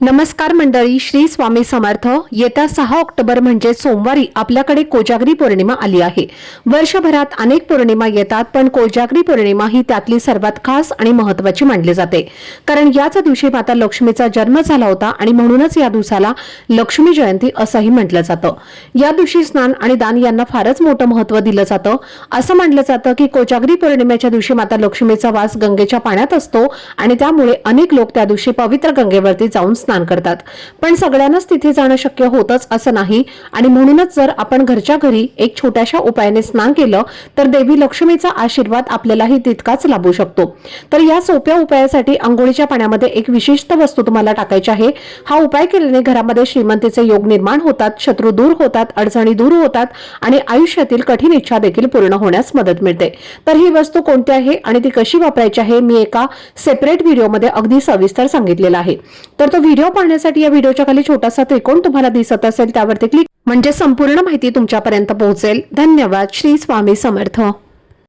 नमस्कार मंडळी श्री स्वामी समर्थ. येत्या सहा ऑक्टोबर म्हणजे सोमवारी आपल्याकडे कोजागरी पौर्णिमा आली आहे. वर्षभरात अनेक पौर्णिमा येतात पण कोजागरी पौर्णिमा ही त्यातली सर्वात खास आणि महत्वाची मानली जाते. कारण याच दिवशी माता लक्ष्मीचा जन्म झाला होता आणि म्हणूनच या दिवसाला लक्ष्मी जयंती असंही म्हटलं जातं. या दिवशी स्नान आणि दान यांना फारच मोठं महत्त्व दिलं जातं. असं म्हटलं जातं की कोजागरी पौर्णिमेच्या दिवशी माता लक्ष्मीचा वास गंगेच्या पाण्यात असतो आणि त्यामुळे अनेक लोक त्या दिवशी पवित्र गंगेवरती जाऊन स्नान करतात. पण सगळ्यांनाच तिथे जाणं शक्य होतच असं नाही. आणि म्हणूनच जर आपण घरच्या घरी एक छोट्याशा उपायाने स्नान केलं तर देवी लक्ष्मीचा आशीर्वाद आपल्यालाही तितकाच लाभू शकतो. तर या सोप्या उपायासाठी आंघोळीच्या पाण्यामध्ये एक विशिष्ट वस्तू तुम्हाला टाकायची आहे. हा उपाय केल्याने घरामध्ये श्रीमंतीचे योग निर्माण होतात शत्रू दूर होतात अडचणी दूर होतात आणि आयुष्यातील कठीण इच्छा देखील पूर्ण होण्यास मदत मिळते. तर ही वस्तू कोणती आहे आणि ती कशी वापरायची आहे मी एका सेपरेट व्हिडिओमध्ये अगदी सविस्तर सांगितलेलं आहे. तर तो व्हिडिओ व्हिडिओ पाहण्यासाठी या व्हिडिओच्या खाली छोटासा त्रिकोण तुम्हाला दिसत असेल त्यावरती क्लिक म्हणजे संपूर्ण माहिती तुमच्यापर्यंत पोहोचेल. धन्यवाद. श्री स्वामी समर्थ.